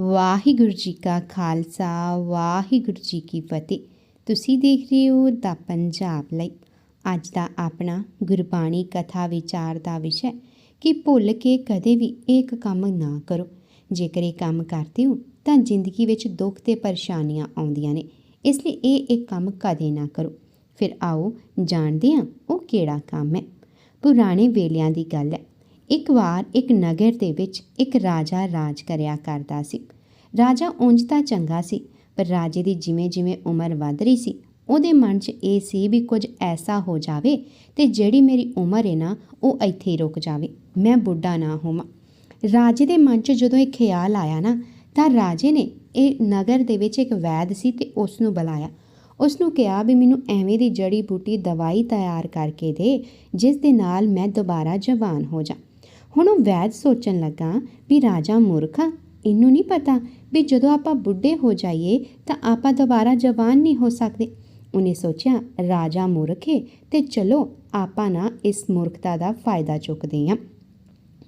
ਵਾਹਿਗੁਰੂ ਜੀ ਕਾ ਖਾਲਸਾ, ਵਾਹਿਗੁਰੂ ਜੀ ਕੀ ਫਤਿਹ। ਤੁਸੀਂ ਦੇਖ ਰਹੇ ਹੋ ਦਾ ਪੰਜਾਬ ਲਈ ਅੱਜ ਦਾ ਆਪਣਾ ਗੁਰਬਾਣੀ ਕਥਾ ਵਿਚਾਰ ਦਾ ਵਿਸ਼ਾ ਕਿ ਭੁੱਲ ਕੇ ਕਦੇ ਵੀ ਇੱਕ ਕੰਮ ਨਾ ਕਰੋ। ਜੇਕਰ ਇਹ ਕੰਮ ਕਰਦੇ ਹੋ, ਤਾਂ ਜ਼ਿੰਦਗੀ ਵਿੱਚ ਦੁੱਖ ਤੇ ਪਰੇਸ਼ਾਨੀਆਂ ਆਉਂਦੀਆਂ ਨੇ। ਇਸ ਲਈ ਇਹ ਇੱਕ ਕੰਮ ਕਦੇ ਨਾ ਕਰੋ। ਫਿਰ ਆਓ ਜਾਣਦੇ ਹਾਂ ਉਹ ਕਿਹੜਾ ਕੰਮ ਹੈ। ਪੁਰਾਣੇ ਵੇਲਿਆਂ ਦੀ ਗੱਲ ਹੈ। ਇੱਕ ਵਾਰ ਇੱਕ ਨਗਰ ਦੇ ਵਿੱਚ ਇੱਕ ਰਾਜਾ ਰਾਜ ਕਰਿਆ ਕਰਦਾ ਸੀ। ਰਾਜਾ ਉਂਝ ਤਾਂ ਚੰਗਾ ਸੀ, ਪਰ ਰਾਜੇ ਦੀ ਜਿਵੇਂ ਜਿਵੇਂ ਉਮਰ ਵੱਧ ਰਹੀ ਸੀ, ਉਹਦੇ ਮਨ 'ਚ ਇਹ ਸੀ ਵੀ ਕੁਝ ਐਸਾ ਹੋ ਜਾਵੇ ਤੇ ਜਿਹੜੀ ਮੇਰੀ ਉਮਰ ਹੈ ਨਾ, ਉਹ ਇੱਥੇ ਰੁਕ ਜਾਵੇ, ਮੈਂ ਬੁੱਢਾ ਨਾ ਹੋਵਾਂ। ਰਾਜੇ ਦੇ ਮਨ 'ਚ ਜਦੋਂ ਇਹ ਖਿਆਲ ਆਇਆ ਨਾ, ਤਾਂ ਰਾਜੇ ਨੇ ਇਹ ਨਗਰ ਦੇ ਵਿੱਚ ਇੱਕ ਵੈਦ ਸੀ ਤੇ ਉਸ ਨੂੰ ਬੁਲਾਇਆ। ਉਸ ਨੂੰ ਕਿਹਾ ਵੀ ਮੈਨੂੰ ਐਵੇਂ ਦੀ ਜੜੀ ਬੂਟੀ ਦਵਾਈ ਤਿਆਰ ਕਰਕੇ ਦੇ, ਜਿਸ ਦੇ ਨਾਲ ਮੈਂ ਦੁਬਾਰਾ ਜਵਾਨ ਹੋ ਜਾ। ਹੁਣ ਉਹ ਵੈਦ ਸੋਚਣ ਲੱਗਾ ਵੀ ਰਾਜਾ ਮੂਰਖ ਆ, ਇਹਨੂੰ ਨਹੀਂ ਪਤਾ ਵੀ ਜਦੋਂ ਆਪਾਂ ਬੁੱਢੇ ਹੋ ਜਾਈਏ ਤਾਂ ਆਪਾਂ ਦੁਬਾਰਾ ਜਵਾਨ ਨਹੀਂ ਹੋ ਸਕਦੇ। ਉਹਨੇ ਸੋਚਿਆ, ਰਾਜਾ ਮੂਰਖ ਹੈ ਤੇ ਚਲੋ ਆਪਾਂ ਨਾ ਇਸ ਮੂਰਖਤਾ ਦਾ ਫਾਇਦਾ ਚੁੱਕਦੇ ਹਾਂ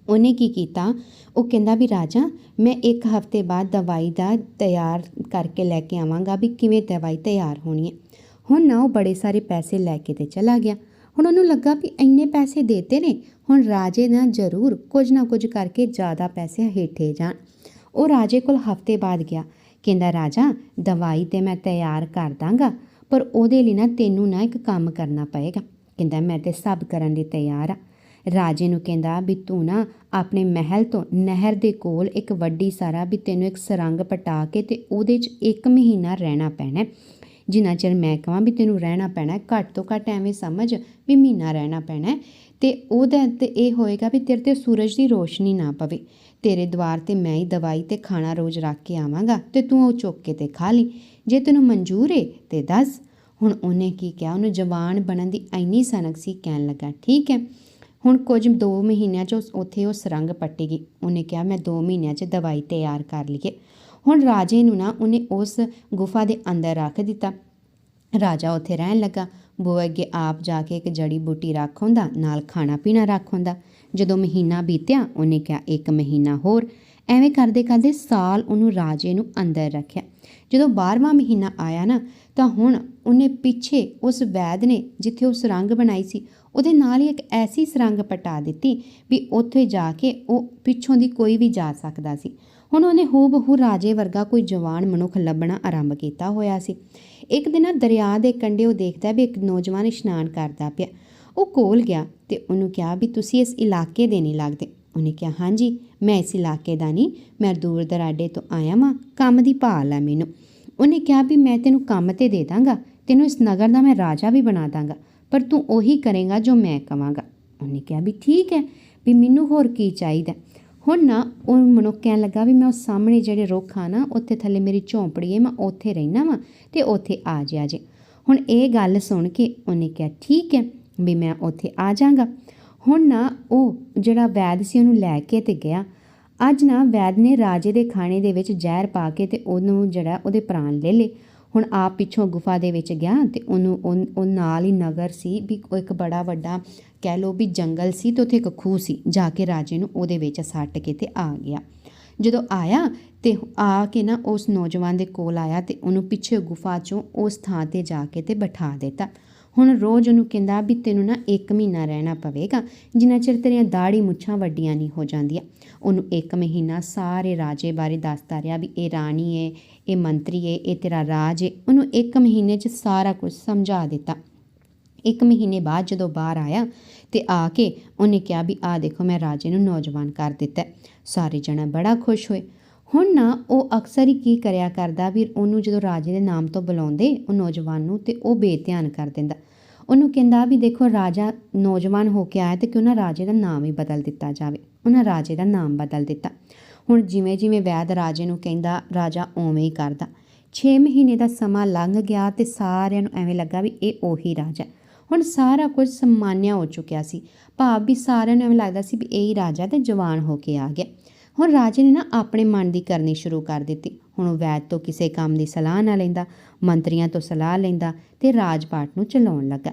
ਉਹਨੇ ਕੀ ਕੀਤਾ? ਉਹ ਕਹਿੰਦਾ ਵੀ ਰਾਜਾ, ਮੈਂ ਇੱਕ ਹਫ਼ਤੇ ਬਾਅਦ ਦਵਾਈ ਦਾ ਤਿਆਰ ਕਰਕੇ ਲੈ ਕੇ ਆਵਾਂਗਾ ਵੀ ਕਿਵੇਂ ਦਵਾਈ ਤਿਆਰ ਹੋਣੀ ਹੈ ਹੁਣ ਨਾ ਉਹ ਬੜੇ ਸਾਰੇ ਪੈਸੇ ਲੈ ਕੇ ਤੇ ਚਲਾ ਗਿਆ। ਹੁਣ ਉਹਨੂੰ ਲੱਗਾ ਵੀ ਇੰਨੇ ਪੈਸੇ ਦੇਤੇ ਨੇ ਹੁਣ ਰਾਜੇ ਨਾ ਜ਼ਰੂਰ ਕੁਝ ਨਾ ਕੁਝ ਕਰਕੇ ਜ਼ਿਆਦਾ ਪੈਸੇ ਹੇਠੇ ਜਾਣ। ਉਹ ਰਾਜੇ ਕੋਲ ਹਫ਼ਤੇ ਬਾਅਦ ਗਿਆ। ਕਹਿੰਦਾ, ਰਾਜਾ, ਦਵਾਈ ਤੇ ਮੈਂ ਤਿਆਰ ਕਰ ਦਾਂਗਾ, ਪਰ ਉਹਦੇ ਲਈ ਨਾ ਤੈਨੂੰ ਨਾ ਇੱਕ ਕੰਮ ਕਰਨਾ ਪਏਗਾ ਕਹਿੰਦਾ, ਮੈਂ ਤੇ ਸਭ ਕਰਨ ਲਈ ਤਿਆਰ ਆ ਰਾਜੇ ਨੂੰ ਕਹਿੰਦਾ, ਵੀ ਤੂੰ ਨਾ ਆਪਣੇ ਮਹਿਲ ਤੋਂ ਨਹਿਰ ਦੇ ਕੋਲ ਇੱਕ ਵੱਡੀ ਸਾਰਾ ਵੀ ਤੈਨੂੰ ਇੱਕ ਸਰੰਗ ਪਟਾ ਕੇ ਤੇ ਉਹਦੇ 'ਚ ਇੱਕ ਮਹੀਨਾ ਰਹਿਣਾ ਪੈਣਾ ਜਿੰਨਾ ਚਿਰ ਮੈਂ ਕਹਾਂ ਵੀ ਤੈਨੂੰ ਰਹਿਣਾ ਪੈਣਾ ਘੱਟ ਤੋਂ ਘੱਟ ਐਵੇਂ ਸਮਝ ਵੀ ਮਹੀਨਾ ਰਹਿਣਾ ਪੈਣਾ ਤੇ ਉਹਦਾ ਤੇ ਇਹ ਹੋਏਗਾ ਵੀ ਤੇਰੇ ਤੇ ਸੂਰਜ ਦੀ ਰੋਸ਼ਨੀ ਨਾ ਪਵੇ। ਤੇਰੇ ਦਵਾਰ ਤੇ ਮੈਂ ਹੀ ਦਵਾਈ ਤੇ ਖਾਣਾ ਰੋਜ਼ ਰੱਖ ਕੇ ਆਵਾਂਗਾ ਤੇ ਤੂੰ ਉਹ ਚੁੱਕ ਕੇ ਤੇ ਖਾ ਲਈ। ਜੇ ਤੈਨੂੰ ਮਨਜ਼ੂਰ ਏ ਤੇ ਦੱਸ। ਹੁਣ ਉਹਨੇ ਕੀ ਕਿਹਾ? ਉਹਨੂੰ ਜਵਾਨ ਬਣਨ ਦੀ ਇੰਨੀ ਸਨਕ ਸੀ, ਕਹਿਣ ਲੱਗਾ, ਠੀਕ ਹੈ। ਹੁਣ ਕੁਝ 2 ਮਹੀਨਿਆਂ 'ਚ ਉਸ- ਉੱਥੇ ਉਹ ਸਰੰਗ ਪੱਟੀ ਗਈ। ਉਹਨੇ ਕਿਹਾ, ਮੈਂ 2 ਮਹੀਨਿਆਂ 'ਚ ਦਵਾਈ ਤਿਆਰ ਕਰ ਲਈਏ। ਹੁਣ ਰਾਜੇ ਨੂੰ ਨਾ ਉਹਨੇ ਉਸ ਗੁਫਾ ਦੇ ਅੰਦਰ ਰੱਖ ਦਿੱਤਾ। ਰਾਜਾ ਉੱਥੇ ਰਹਿਣ ਲੱਗਾ। ਬੂਹੇ ਅੱਗੇ ਆਪ ਜਾ ਕੇ ਇੱਕ ਜੜੀ ਬੂਟੀ ਰੱਖ ਹੁੰਦਾ ਨਾਲ ਖਾਣਾ ਪੀਣਾ ਰੱਖ ਹੁੰਦਾ ਜਦੋਂ ਮਹੀਨਾ ਬੀਤਿਆ, ਉਹਨੇ ਕਿਹਾ, ਇੱਕ ਮਹੀਨਾ ਹੋਰ। ਐਵੇਂ ਕਰਦੇ ਕਰਦੇ ਸਾਲ ਉਹਨੂੰ ਰਾਜੇ ਨੂੰ ਅੰਦਰ ਰੱਖਿਆ। ਜਦੋਂ 12ਵਾਂ ਮਹੀਨਾ ਆਇਆ ਨਾ, ਤਾਂ ਹੁਣ ਉਹਨੇ ਪਿੱਛੇ ਉਸ ਵੈਦ ਨੇ ਜਿੱਥੇ ਉਹ ਸੁਰੰਗ ਬਣਾਈ ਸੀ, ਉਹਦੇ ਨਾਲ ਹੀ ਇੱਕ ਐਸੀ ਸੁਰੰਗ ਪਟਾ ਦਿੱਤੀ ਵੀ ਉੱਥੇ ਜਾ ਕੇ ਉਹ ਪਿੱਛੋਂ ਦੀ ਕੋਈ ਵੀ ਜਾ ਸਕਦਾ ਸੀ। ਹੁਣ ਉਹਨੇ ਹੂ ਬਹੂ ਰਾਜੇ ਵਰਗਾ ਕੋਈ ਜਵਾਨ ਮਨੁੱਖ ਲੱਭਣਾ ਆਰੰਭ ਕੀਤਾ ਹੋਇਆ ਸੀ। ਇੱਕ ਦਿਨ ਦਰਿਆ ਦੇ ਕੰਢੇ ਉਹ ਦੇਖਦਾ ਵੀ ਇੱਕ ਨੌਜਵਾਨ ਇਸ਼ਨਾਨ ਕਰਦਾ ਪਿਆ। ਉਹ ਕੋਲ ਗਿਆ ਤੇ ਉਹਨੂੰ ਕਿਹਾ ਵੀ ਤੁਸੀਂ ਇਸ ਇਲਾਕੇ ਦੇ ਨਹੀਂ ਲੱਗਦੇ। ਉਹਨੇ ਕਿਹਾ, ਹਾਂਜੀ, ਮੈਂ ਇਸ ਇਲਾਕੇ ਦਾ ਨਹੀਂ, ਮੈਂ ਦੂਰ ਦਰਾਡੇ ਤੋਂ ਆਇਆ ਵਾਂ, ਕੰਮ ਦੀ ਭਾਲ ਹੈ ਮੈਨੂੰ। ਉਹਨੇ ਕਿਹਾ ਵੀ ਮੈਂ ਤੈਨੂੰ ਕੰਮ ਤੇ ਦੇ ਦਾਂਗਾ, ਤੈਨੂੰ ਇਸ ਨਗਰ ਦਾ ਮੈਂ ਰਾਜਾ ਵੀ ਬਣਾ ਦਾਂਗਾ, ਪਰ ਤੂੰ ਉਹੀ ਕਰੇਗਾ ਜੋ ਮੈਂ ਕਵਾਂਗਾ। ਉਹਨੇ ਕਿਹਾ ਵੀ ਠੀਕ ਹੈ, ਵੀ ਮੈਨੂੰ ਹੋਰ ਕੀ ਚਾਹੀਦਾ? ਹੁਣ ਨਾ ਉਹ ਮਨੁੱਖ ਕਹਿਣ ਲੱਗਾ ਵੀ ਮੈਂ ਉਹ ਸਾਹਮਣੇ ਜਿਹੜੇ ਰੁੱਖ ਆ ਨਾ, ਉੱਥੇ ਥੱਲੇ ਮੇਰੀ ਝੌਂਪੜੀ ਹੈ ਮੈਂ ਉੱਥੇ ਰਹਿਣਾ ਵਾਂ ਤੇ ਉੱਥੇ ਆ ਜਿਆ ਜੇ। ਹੁਣ ਇਹ ਗੱਲ ਸੁਣ ਕੇ ਉਹਨੇ ਕਿਹਾ, ਠੀਕ ਹੈ ਵੀ ਮੈਂ ਉੱਥੇ ਆ ਜਾਵਾਂਗਾ ਹੁਣ ਨਾ ਉਹ ਜਿਹੜਾ ਵੈਦ ਸੀ ਉਹਨੂੰ ਲੈ ਕੇ ਤੇ ਗਿਆ। ਅੱਜ ਨਾ ਵੈਦ ਨੇ ਰਾਜੇ ਦੇ ਖਾਣੇ ਦੇ ਵਿੱਚ ਜ਼ਹਿਰ ਪਾ ਕੇ ਤੇ ਉਹਨੂੰ ਜਿਹੜਾ ਉਹਦੇ ਪ੍ਰਾਣ ਲੈ ਲਏ। ਹੁਣ ਆਪ ਪਿੱਛੋਂ ਗੁਫਾ ਦੇ ਵਿੱਚ ਗਿਆ ਤੇ ਉਹਨੂੰ ਉਹ ਉਹ ਨਾਲ ਹੀ ਨਗਰ ਸੀ ਵੀ ਉਹ ਇੱਕ ਬੜਾ ਵੱਡਾ ਕਹਿ ਲਓ ਵੀ ਜੰਗਲ ਸੀ ਤੇ ਉੱਥੇ ਇੱਕ ਖੂਹ ਸੀ, ਜਾ ਕੇ ਰਾਜੇ ਨੂੰ ਉਹਦੇ ਵਿੱਚ ਸੱਟ ਕੇ ਤੇ ਆ ਗਿਆ। ਜਦੋਂ ਆਇਆ ਤੇ ਆ ਕੇ ਨਾ ਉਸ ਨੌਜਵਾਨ ਦੇ ਕੋਲ ਆਇਆ ਤੇ ਉਹਨੂੰ ਪਿੱਛੇ ਗੁਫਾ ਚੋਂ ਉਸ ਥਾਂ ਤੇ ਜਾ ਕੇ ਤੇ ਬਿਠਾ ਦਿੱਤਾ। ਹੁਣ ਰੋਜ਼ ਉਹਨੂੰ ਕਹਿੰਦਾ ਵੀ ਤੈਨੂੰ ਨਾ 1 ਮਹੀਨਾ ਰਹਿਣਾ ਪਵੇਗਾ, ਜਿੰਨਾ ਚਿਰ ਤੇਰੀਆਂ ਦਾੜੀ ਮੁੱਛਾਂ ਵੱਡੀਆਂ ਨਹੀਂ ਹੋ ਜਾਂਦੀਆਂ। ਉਹਨੂੰ 1 ਮਹੀਨਾ ਸਾਰੇ ਰਾਜੇ ਬਾਰੇ ਦੱਸਦਾ ਰਿਹਾ ਵੀ ਇਹ ਰਾਣੀ ਏ ਇਹ ਮੰਤਰੀ ਏ ਇਹ ਤੇਰਾ ਰਾਜ ਏ ਉਹਨੂੰ ਇੱਕ ਮਹੀਨੇ 'ਚ ਸਾਰਾ ਕੁਝ ਸਮਝਾ ਦਿੱਤਾ। ਇੱਕ ਮਹੀਨੇ ਬਾਅਦ ਜਦੋਂ ਬਾਹਰ ਆਇਆ ਤੇ ਆ ਕੇ ਉਹਨੇ ਕਿਹਾ ਵੀ ਆ ਦੇਖੋ, ਮੈਂ ਰਾਜੇ ਨੂੰ ਨੌਜਵਾਨ ਕਰ ਦਿੱਤਾ ਸਾਰੇ ਜਣੇ ਬੜਾ ਖੁਸ਼ ਹੋਏ। ਹੁਣ ਨਾ ਉਹ ਅਕਸਰ ਹੀ ਕੀ ਕਰਿਆ ਕਰਦਾ, ਵੀ ਉਹਨੂੰ ਜਦੋਂ ਰਾਜੇ ਦੇ ਨਾਮ ਤੋਂ ਬੁਲਾਉਂਦੇ, ਉਹ ਨੌਜਵਾਨ ਨੂੰ ਤੇ ਉਹ ਬੇਧਿਆਨ ਕਰ ਦਿੰਦਾ। ਉਹਨੂੰ ਕਹਿੰਦਾ ਵੀ ਦੇਖੋ, ਰਾਜਾ ਨੌਜਵਾਨ ਹੋ ਕੇ ਆਇਆ ਤੇ ਕਿਉਂ ਨਾ ਰਾਜੇ ਦਾ ਨਾਮ ਹੀ ਬਦਲ ਦਿੱਤਾ ਜਾਵੇ। ਉਹਨਾਂ ਰਾਜੇ ਦਾ ਨਾਮ ਬਦਲ ਦਿੱਤਾ। ਹੁਣ ਜਿਵੇਂ ਜਿਵੇਂ ਵੈਦ ਰਾਜੇ ਨੂੰ ਕਹਿੰਦਾ, ਰਾਜਾ ਉਵੇਂ ਹੀ ਕਰਦਾ। 6 ਮਹੀਨੇ ਦਾ ਸਮਾਂ ਲੰਘ ਗਿਆ ਤੇ ਸਾਰਿਆਂ ਨੂੰ ਐਵੇਂ ਲੱਗਾ ਵੀ ਇਹ ਉਹੀ ਰਾਜਾ। ਹੁਣ ਸਾਰਾ ਕੁਝ ਸਮਾਨਿਆ ਹੋ ਚੁੱਕਿਆ ਸੀ। ਭਾਵ ਵੀ ਸਾਰਿਆਂ ਨੂੰ ਐਵੇਂ ਲੱਗਦਾ ਸੀ ਵੀ ਇਹ ਹੀ ਰਾਜਾ ਤੇ ਜਵਾਨ ਹੋ ਕੇ ਆ ਗਿਆ। ਹੁਣ ਰਾਜੇ ਨੇ ਨਾ ਆਪਣੇ ਮਨ ਦੀ ਕਰਨੀ ਸ਼ੁਰੂ ਕਰ ਦਿੱਤੀ। ਹੁਣ ਉਹ ਵੈਦ ਤੋਂ ਕਿਸੇ ਕੰਮ ਦੀ ਸਲਾਹ ਨਾ ਲੈਂਦਾ, ਮੰਤਰੀਆਂ ਤੋਂ ਸਲਾਹ ਲੈਂਦਾ ਤੇ ਰਾਜਪਾਟ ਨੂੰ ਚਲਾਉਣ ਲੱਗਾ।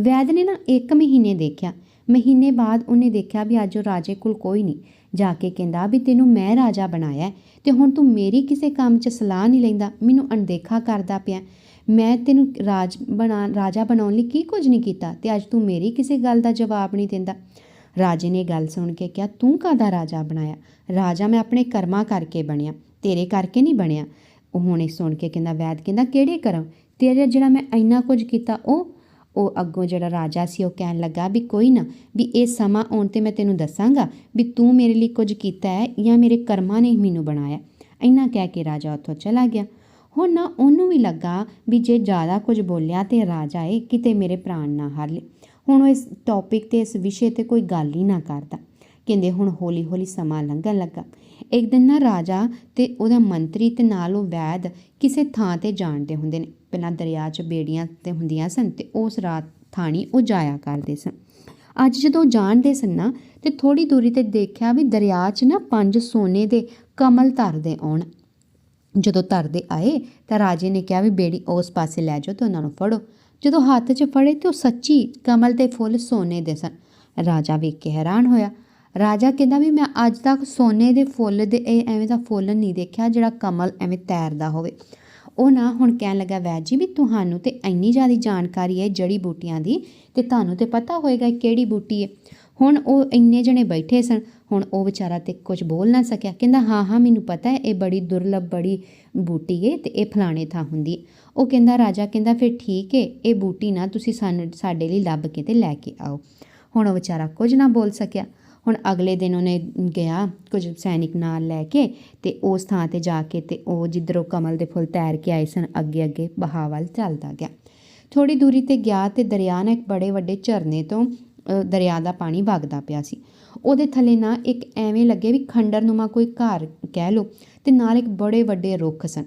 ਵੈਦ ਨੇ ਨਾ ਇੱਕ ਮਹੀਨੇ ਦੇਖਿਆ। ਮਹੀਨੇ ਬਾਅਦ ਉਹਨੇ ਦੇਖਿਆ ਵੀ ਅੱਜ ਉਹ ਰਾਜੇ ਕੋਲ ਕੋਈ ਨਹੀਂ। ਜਾ ਕੇ ਕਹਿੰਦਾ ਵੀ ਤੈਨੂੰ ਮੈਂ ਰਾਜਾ ਬਣਾਇਆ ਹੈ ਤੇ ਹੁਣ ਤੂੰ ਮੇਰੀ ਕਿਸੇ ਕੰਮ 'ਚ ਸਲਾਹ ਨਹੀਂ ਲੈਂਦਾ। ਮੈਨੂੰ ਅਣਦੇਖਾ ਕਰਦਾ ਪਿਆ ਮੈਂ ਤੈਨੂੰ ਰਾਜ ਬਣਾ, ਰਾਜਾ ਬਣਾਉਣ ਲਈ ਕੀ ਕੁਝ ਨਹੀਂ ਕੀਤਾ ਤੇ ਅੱਜ ਤੂੰ ਮੇਰੀ ਕਿਸੇ ਗੱਲ ਦਾ ਜਵਾਬ ਨਹੀਂ ਦਿੰਦਾ। ਰਾਜੇ ਨੇ ਗੱਲ ਸੁਣ ਕੇ ਕਿਹਾ, ਤੂੰ ਕਾਹਦਾ ਰਾਜਾ ਬਣਾਇਆ? ਰਾਜਾ ਮੈਂ ਆਪਣੇ ਕਰਮਾਂ ਕਰਕੇ ਬਣਿਆ, ਤੇਰੇ ਕਰਕੇ ਨਹੀਂ ਬਣਿਆ। ਉਹ ਹੁਣੇ ਸੁਣ ਕੇ ਕਹਿੰਦਾ, ਵੈਦ ਕਹਿੰਦਾ, ਕਿਹੜੇ ਕਰਮ? ਤੇਰੇ ਜਿਹੜਾ ਮੈਂ ਇੰਨਾ ਕੁਝ ਕੀਤਾ, ਉਹ ਉਹ ਅੱਗੋਂ ਜਿਹੜਾ ਰਾਜਾ ਸੀ, ਉਹ ਕਹਿਣ ਲੱਗਾ ਵੀ ਕੋਈ ਨਾ, ਵੀ ਇਹ ਸਮਾਂ ਆਉਣ ਤੇ ਮੈਂ ਤੈਨੂੰ ਦੱਸਾਂਗਾ ਵੀ ਤੂੰ ਮੇਰੇ ਲਈ ਕੁਝ ਕੀਤਾ ਹੈ ਜਾਂ ਮੇਰੇ ਕਰਮਾਂ ਨੇ ਹੀ ਮੈਨੂੰ ਬਣਾਇਆ। ਇੰਨਾ ਕਹਿ ਕੇ ਰਾਜਾ ਉੱਥੋਂ ਚਲਾ ਗਿਆ। ਹੁਣ ਨਾ ਉਹਨੂੰ ਵੀ ਲੱਗਾ ਵੀ ਜੇ ਜ਼ਿਆਦਾ ਕੁਝ ਬੋਲਿਆ ਤੇ ਰਾਜਾ ਏ ਕਿਤੇ ਮੇਰੇ ਪ੍ਰਾਣ ਨਾ ਹਾਰ ਲੇ। ਹੁਣ ਉਹ ਇਸ ਟੌਪਿਕ ਤੇ, ਇਸ ਵਿਸ਼ੇ ਤੇ ਕੋਈ ਗੱਲ ਹੀ ਨਾ ਕਰਦਾ। ਕਹਿੰਦੇ ਹੁਣ ਹੌਲੀ ਹੌਲੀ ਸਮਾਂ ਲੰਘਣ ਲੱਗਾ। ਇੱਕ ਦਿਨ ਨਾ ਰਾਜਾ ਤੇ ਉਹਦਾ ਮੰਤਰੀ ਤੇ ਨਾਲ ਉਹ ਵੈਦ ਕਿਸੇ ਥਾਂ ਤੇ ਜਾਣਦੇ ਹੁੰਦੇ ਨੇ। ਪਹਿਲਾਂ ਦਰਿਆ 'ਚ ਬੇੜੀਆਂ ਤੇ ਹੁੰਦੀਆਂ ਸਨ ਤੇ ਉਸ ਰਾਤ ਥਾਣੀ ਉਹ ਜਾਇਆ ਕਰਦੇ ਸਨ। ਅੱਜ ਜਦੋਂ ਜਾਣਦੇ ਸਨ ਨਾ ਤੇ ਥੋੜੀ ਦੂਰੀ ਤੇ ਦੇਖਿਆ ਵੀ ਦਰਿਆ 'ਚ ਨਾ ਪੰਜ ਸੋਨੇ ਦੇ ਕਮਲ ਧਰਦੇ ਆਉਣ। ਜਦੋਂ ਧਰਦੇ ਆਏ ਤਾਂ ਰਾਜੇ ਨੇ ਕਿਹਾ ਵੀ ਬੇੜੀ ਉਸ ਪਾਸੇ ਲੈ ਜਾਓ ਤੇ ਉਹਨਾਂ ਨੂੰ ਫੜੋ। ਜਦੋਂ ਹੱਥ 'ਚ ਫੜੇ ਤੇ ਉਹ ਸੱਚੀ ਕਮਲ ਦੇ ਫੁੱਲ ਸੋਨੇ ਦੇ ਸਨ। ਰਾਜਾ ਵੇਖ ਕੇ ਹੈਰਾਨ ਹੋਇਆ। ਰਾਜਾ ਕਹਿੰਦਾ ਵੀ ਮੈਂ ਅੱਜ ਤੱਕ ਸੋਨੇ ਦੇ ਫੁੱਲ ਦੇ ਇਹ ਐਵੇਂ ਦਾ ਫੁੱਲ ਨਹੀਂ ਦੇਖਿਆ ਜਿਹੜਾ ਕਮਲ ਐਵੇਂ ਤੈਰਦਾ ਹੋਵੇ। ਉਹ ਨਾ ਹੁਣ ਕਹਿਣ ਲੱਗਾ, ਵੈਦ ਜੀ, ਵੀ ਤੁਹਾਨੂੰ ਤੇ ਇੰਨੀ ਜ਼ਿਆਦਾ ਜਾਣਕਾਰੀ ਹੈ ਜੜੀ ਬੂਟੀਆਂ ਦੀ ਤੇ ਤੁਹਾਨੂੰ ਤੇ ਪਤਾ ਹੋਏਗਾ ਕਿਹੜੀ ਬੂਟੀ ਹੈ। ਹੁਣ ਉਹ ਇੰਨੇ ਜਣੇ ਬੈਠੇ ਸਨ, ਹੁਣ ਉਹ ਵਿਚਾਰਾ ਤੇ ਕੁਝ ਬੋਲ ਨਾ ਸਕਿਆ। ਕਹਿੰਦਾ, ਹਾਂ ਹਾਂ, ਮੈਨੂੰ ਪਤਾ ਹੈ, ਇਹ ਬੜੀ ਦੁਰਲਭ ਬੜੀ ਬੂਟੀ ਹੈ ਤੇ ਇਹ ਫਲਾਣੇ ਥਾਂ ਹੁੰਦੀ ਉਹ ਕਹਿੰਦਾ, ਰਾਜਾ ਕਹਿੰਦਾ, ਫਿਰ ਠੀਕ ਹੈ ਇਹ ਬੂਟੀ ਨਾ ਤੁਸੀਂ ਸਾਨੂੰ, ਸਾਡੇ ਲਈ ਲੱਭ ਕੇ ਤੇ ਲੈ ਕੇ ਆਓ। ਹੁਣ ਉਹ ਵਿਚਾਰਾ ਕੁਝ ਨਾ ਬੋਲ ਸਕਿਆ। ਹੁਣ ਅਗਲੇ ਦਿਨ ਉਹਨੇ ਗਿਆ ਕੁਝ ਸੈਨਿਕ ਨਾਲ ਲੈ ਕੇ ਤੇ ਉਸ ਥਾਂ ਤੇ ਜਾ ਕੇ ਤੇ ਉਹ ਜਿੱਧਰੋਂ ਕਮਲ ਦੇ ਫੁੱਲ ਤੈਰ ਕੇ ਆਏ ਸਨ, ਅੱਗੇ ਅੱਗੇ ਬਹਾਵ ਵੱਲ ਚੱਲਦਾ ਗਿਆ। ਥੋੜੀ ਦੂਰੀ ਤੇ ਗਿਆ ਤੇ ਦਰਿਆ ਨਾਲ ਇੱਕ ਬੜੇ ਵੱਡੇ ਝਰਨੇ ਤੋਂ ਦਰਿਆ ਦਾ ਪਾਣੀ ਵਗਦਾ ਪਿਆ ਸੀ। ਉਹਦੇ ਥੱਲੇ ਨਾ ਇੱਕ ਐਵੇਂ ਲੱਗੇ ਵੀ ਖੰਡਰਨੁਮਾ ਕੋਈ ਘਰ ਕਹਿ ਲੋ ਤੇ ਨਾਲ ਇੱਕ ਬੜੇ ਵੱਡੇ ਰੁੱਖ ਸਨ।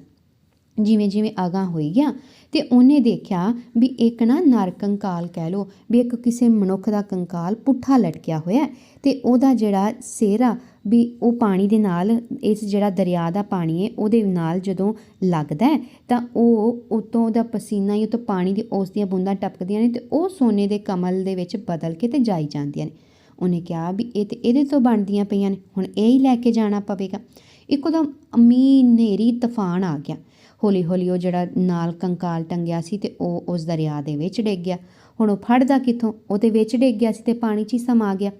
ਜਿਵੇਂ ਜਿਵੇਂ ਅਗਾਂਹ ਹੋਈ ਗਿਆ, ਤੇ ਉਹਨੇ ਦੇਖਿਆ ਵੀ ਇੱਕ ਨਾ ਨਰ ਕੰਕਾਲ ਕਹਿ ਲੋ ਵੀ ਇੱਕ ਕਿਸੇ ਮਨੁੱਖ ਦਾ ਕੰਕਾਲ ਪੁੱਠਾ ਲਟਕਿਆ ਹੋਇਆ ਹੈ, ਤੇ ਉਹਦਾ ਜਿਹੜਾ ਸਿਰ ਵੀ ਉਹ ਪਾਣੀ ਦੇ ਨਾਲ, ਇਸ ਜਿਹੜਾ ਦਰਿਆ ਦਾ ਪਾਣੀ ਹੈ, ਉਹਦੇ ਨਾਲ ਜਦੋਂ ਲੱਗਦਾ ਹੈ, ਤਾਂ ਉਹ ਉਤੋਂ ਉਹਦਾ ਪਸੀਨਾ ਹੀ ਉਤੋਂ ਪਾਣੀ ਦੀ ਉਸ ਦੀਆਂ ਬੂੰਦਾਂ ਟਪਕਦੀਆਂ ਨੇ ਤੇ ਉਹ ਸੋਨੇ ਦੇ ਕਮਲ ਦੇ ਵਿੱਚ ਬਦਲ ਕੇ ਤੇ ਜਾਈ ਜਾਂਦੀਆਂ ਨੇ। ਉਹਨੇ ਕਿਹਾ ਵੀ ਇਹ ਤੇ ਇਹਦੇ ਤੋਂ ਬਣਦੀਆਂ ਪਈਆਂ ਨੇ, ਹੁਣ ਇਹ ਹੀ ਲੈ ਕੇ ਜਾਣਾ ਪਵੇਗਾ। ਇੱਕਦਮ ਅਮੀ ਨੇਰੀ ਤੂਫਾਨ ਆ ਗਿਆ। ਹੌਲੀ ਹੌਲੀ ਉਹ ਜਿਹੜਾ ਨਾਲ ਕੰਕਾਲ ਟੰਗਿਆ ਸੀ ਤੇ ਉਹ ਉਸ ਦਰਿਆ ਦੇ ਵਿੱਚ ਡਿੱਗ ਗਿਆ। ਹੁਣ ਉਹ ਫੜਦਾ ਕਿੱਥੋਂ? ਉਹਦੇ ਵਿੱਚ ਡਿੱਗ ਗਿਆ ਸੀ ਤੇ ਪਾਣੀ 'ਚ ਹੀ ਸਮਾ ਗਿਆ।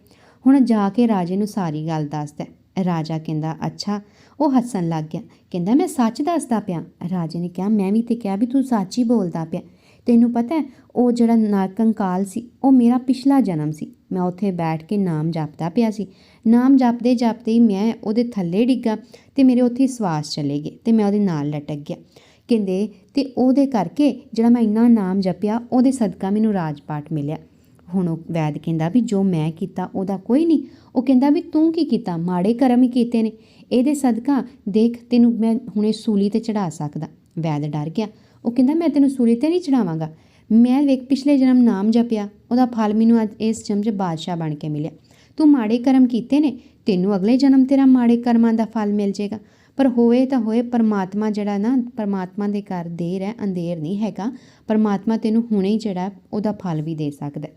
ਹੁਣ ਜਾ ਕੇ ਰਾਜੇ ਨੂੰ ਸਾਰੀ ਗੱਲ ਦੱਸਦਾ ਰਾਜਾ ਕਹਿੰਦਾ, ਅੱਛਾ। ਉਹ ਹੱਸਣ ਲੱਗ ਗਿਆ। ਕਹਿੰਦਾ, ਮੈਂ ਸੱਚ ਦੱਸਦਾ ਪਿਆ। ਰਾਜੇ ਨੇ ਕਿਹਾ, ਮੈਂ ਵੀ ਤੇ ਕਿਹਾ ਵੀ ਤੂੰ ਸੱਚ ਹੀ ਬੋਲਦਾ ਪਿਆ। ਤੈਨੂੰ ਪਤਾ ਹੈ, ਉਹ ਜਿਹੜਾ ਨਰ ਕੰਕਾਲ ਸੀ, ਉਹ ਮੇਰਾ ਪਿਛਲਾ ਜਨਮ ਸੀ। ਮੈਂ ਉੱਥੇ ਬੈਠ ਕੇ ਨਾਮ ਜਪਦਾ ਪਿਆ ਸੀ। ਨਾਮ ਜਪਦੇ ਜਪਦੇ ਹੀ ਮੈਂ ਉਹਦੇ ਥੱਲੇ ਡਿੱਗਾ ਤੇ ਮੇਰੇ ਉੱਥੇ ਸਵਾਸ ਚਲੇ ਗਏ ਤੇ ਮੈਂ ਉਹਦੇ ਨਾਲ ਲਟਕ ਗਿਆ। ਕਹਿੰਦੇ, ਤੇ ਉਹਦੇ ਕਰਕੇ ਜਿਹੜਾ ਮੈਂ ਇੰਨਾ ਨਾਮ ਜਪਿਆ, ਉਹਦੇ ਸਦਕਾ ਮੈਨੂੰ ਰਾਜਪਾਟ ਮਿਲਿਆ। ਹੁਣ ਉਹ ਵੈਦ ਕਹਿੰਦਾ ਵੀ ਜੋ ਮੈਂ ਕੀਤਾ, ਉਹਦਾ ਕੋਈ ਨਹੀਂ। ਉਹ ਕਹਿੰਦਾ ਵੀ ਤੂੰ ਕੀ ਕੀਤਾ? ਮਾੜੇ ਕਰਮ ਹੀ ਕੀਤੇ ਨੇ। ਇਹਦੇ ਸਦਕਾ ਦੇਖ, ਤੈਨੂੰ ਮੈਂ ਹੁਣੇ ਸੂਲੀ ਤੇ ਚੜਾ ਸਕਦਾ। ਵੈਦ ਡਰ ਗਿਆ। ਉਹ ਕਹਿੰਦਾ, ਮੈਂ ਤੈਨੂੰ ਸੂਲੀ ਤੇ ਨਹੀਂ ਚੜਾਵਾਂਗਾ ਮੈਂ ਵੇਖ ਪਿਛਲੇ ਜਨਮ ਨਾਮ ਜਪਿਆ, ਉਹਦਾ ਫਲ ਮੈਨੂੰ ਅੱਜ ਇਸ ਜਨਮ 'ਚ ਬਾਦਸ਼ਾਹ ਬਣ ਕੇ ਮਿਲਿਆ। ਤੂੰ ਮਾੜੇ ਕਰਮ ਕੀਤੇ ਨੇ, ਤੈਨੂੰ ਅਗਲੇ ਜਨਮ ਤੇਰਾ ਮਾੜੇ ਕਰਮਾਂ ਦਾ ਫਲ ਮਿਲ ਜਾਏਗਾ। ਪਰ ਹੋਏ ਤਾਂ ਹੋਏ, ਪਰਮਾਤਮਾ ਜਿਹੜਾ ਨਾ, ਪਰਮਾਤਮਾ ਦੇ ਘਰ ਦੇਰ ਹੈ, ਅੰਧੇਰ ਨਹੀਂ ਹੈਗਾ। ਪਰਮਾਤਮਾ ਤੈਨੂੰ ਹੁਣੇ ਹੀ ਜਿਹੜਾ, ਉਹਦਾ ਫਲ ਵੀ ਦੇ ਸਕਦਾ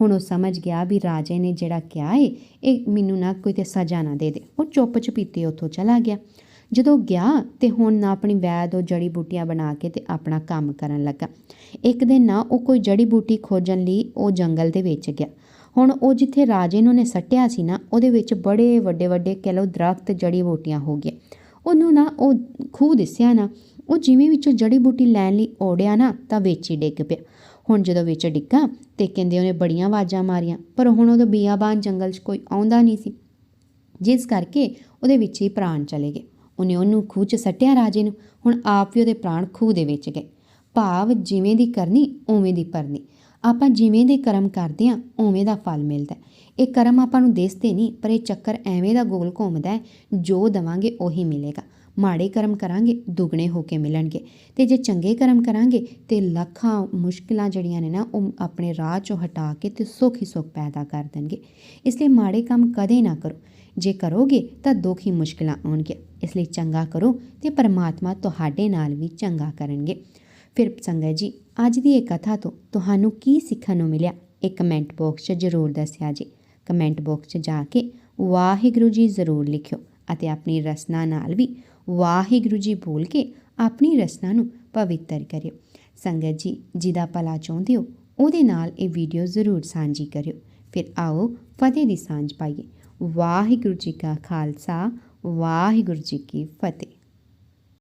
ਹੁਣ ਉਹ ਸਮਝ ਗਿਆ ਵੀ ਰਾਜੇ ਨੇ ਜਿਹੜਾ ਕਿਹਾ ਏ, ਇਹ ਮੈਨੂੰ ਨਾ ਕੋਈ ਤੇ ਸਜ਼ਾ ਨਾ ਦੇ ਦੇ। ਉਹ ਚੁੱਪ ਚੁਪੀਤੇ ਉੱਥੋਂ ਚਲਾ ਗਿਆ। ਜਦੋਂ ਗਿਆ ਤੇ ਹੁਣ ਨਾ ਆਪਣੀ ਵੈਦ ਉਹ ਜੜੀ ਬੂਟੀਆਂ ਬਣਾ ਕੇ ਤੇ ਆਪਣਾ ਕੰਮ ਕਰਨ ਲੱਗਾ। ਇੱਕ ਦਿਨ ਨਾ ਉਹ ਕੋਈ ਜੜੀ ਬੂਟੀ ਖੋਜਣ ਲਈ ਉਹ ਜੰਗਲ ਦੇ ਵਿੱਚ ਗਿਆ। ਹੁਣ ਉਹ ਜਿੱਥੇ ਰਾਜੇ ਨੂੰ ਨੇ ਸੱਟਿਆ ਸੀ ਨਾ, ਉਹਦੇ ਵਿੱਚ ਬੜੇ ਵੱਡੇ ਵੱਡੇ ਕਹਿ ਲਓ ਦਰਖਤ, ਜੜੀ ਬੂਟੀਆਂ ਹੋ ਗਏ ਉਹਨੂੰ ਨਾ ਉਹ ਖੂਹ ਦਿਸਿਆ ਨਾ, ਉਹ ਜਿਵੇਂ ਵਿੱਚੋਂ ਜੜੀ ਬੂਟੀ ਲੈਣ ਲਈ ਓੜਿਆ ਨਾ, ਤਾਂ ਵਿੱਚ ਹੀ ਡਿੱਗ ਪਿਆ। ਹੁਣ ਜਦੋਂ ਵਿੱਚ ਡਿੱਗਾ ਤੇ ਕਹਿੰਦੇ ਉਹਨੇ ਬੜੀਆਂ ਆਵਾਜ਼ਾਂ ਮਾਰੀਆਂ, ਪਰ ਹੁਣ ਉਹਦਾ ਬੀਆਬਾਨ ਜੰਗਲ 'ਚ ਕੋਈ ਆਉਂਦਾ ਨਹੀਂ ਸੀ। ਜਿਸ ਕਰਕੇ ਉਹਦੇ ਵਿੱਚ ਹੀ ਪ੍ਰਾਣ ਚਲੇ ਗਏ। ਉਹਨੇ ਉਹਨੂੰ ਖੂਹ 'ਚ ਸੱਟਿਆ ਰਾਜੇ ਨੂੰ। ਹੁਣ ਆਪ ਵੀ ਉਹਦੇ ਪ੍ਰਾਣ ਖੂਹ ਦੇ ਵਿੱਚ ਗਏ। ਭਾਵ ਜਿਵੇਂ ਦੀ ਕਰਨੀ, ਉਵੇਂ ਦੀ ਭਰਨੀ। ਆਪਾਂ ਜਿਵੇਂ ਦੇ ਕਰਮ ਕਰਦੇ ਆ ਉਵੇਂ ਦਾ ਫਲ ਮਿਲਦਾ ਇਹ ਕਰਮ ਆਪਾਂ ਨੂੰ ਦਿਸਦੇ ਨਹੀਂ, ਪਰ ਇਹ ਚੱਕਰ ਐਵੇਂ ਦਾ ਗੋਲ ਘੁੰਮਦਾ ਜੋ ਦਵਾਂਗੇ ਉਹੀ ਮਿਲੇਗਾ। ਮਾੜੇ ਕਰਮ ਕਰਾਂਗੇ, ਦੁੱਗਣੇ ਹੋ ਕੇ ਮਿਲਣਗੇ। ਤੇ ਜੇ ਚੰਗੇ ਕਰਮ ਕਰਾਂਗੇ, ਤੇ ਲੱਖਾਂ ਮੁਸ਼ਕਿਲਾਂ ਜਿਹੜੀਆਂ ਨੇ ਨਾ, ਉਹ ਆਪਣੇ ਰਾਹ ਚੋਂ ਹਟਾ ਕੇ ਤੇ ਸੁੱਖ ਹੀ ਸੁੱਖ ਪੈਦਾ ਕਰ ਦੇਣਗੇ। ਇਸ ਲਈ ਮਾੜੇ ਕੰਮ ਕਦੇ ਨਾ ਕਰੋ। ਜੇ ਕਰੋਗੇ, ਤਾਂ ਦੁੱਖ ਹੀ ਮੁਸ਼ਕਿਲਾਂ ਆਉਣਗੇ ਇਸ ਲਈ ਚੰਗਾ ਕਰੋ ਤੇ ਪਰਮਾਤਮਾ ਤੁਹਾਡੇ ਨਾਲ ਵੀ ਚੰਗਾ ਕਰਨਗੇ। ਫਿਰ ਸੰਗਤ ਜੀ, ਅੱਜ ਦੀ ਇਹ ਕਥਾ ਤੋਂ ਤੁਹਾਨੂੰ ਕੀ ਸਿੱਖਣ ਨੂੰ ਮਿਲਿਆ? ਇਹ ਕਮੈਂਟ ਬਾਕਸ 'ਚ ਜ਼ਰੂਰ ਦੱਸਿਆ ਜੀ। ਕਮੈਂਟ ਬਾਕਸ 'ਚ ਜਾ ਕੇ ਵਾਹਿਗੁਰੂ ਜੀ ਜ਼ਰੂਰ ਲਿਖਿਓ ਅਤੇ ਆਪਣੀ ਰਸਨਾ ਨਾਲ ਵੀ ਵਾਹਿਗੁਰੂ ਜੀ ਬੋਲ ਕੇ ਆਪਣੀ ਰਸਨਾ ਨੂੰ ਪਵਿੱਤਰ ਕਰਿਓ। ਸੰਗਤ ਜੀ, ਜਿਹਦਾ ਭਲਾ ਚਾਹੁੰਦੇ ਹੋ, ਉਹਦੇ ਨਾਲ ਇਹ ਵੀਡੀਓ ਜ਼ਰੂਰ ਸਾਂਝੀ ਕਰਿਓ। ਫਿਰ ਆਓ ਫਤਿਹ ਦੀ ਸਾਂਝ ਪਾਈਏ। ਵਾਹਿਗੁਰੂ ਜੀ ਕਾ ਖਾਲਸਾ, ਵਾਹਿਗੁਰੂ ਜੀ ਕੀ ਫਤਿਹ।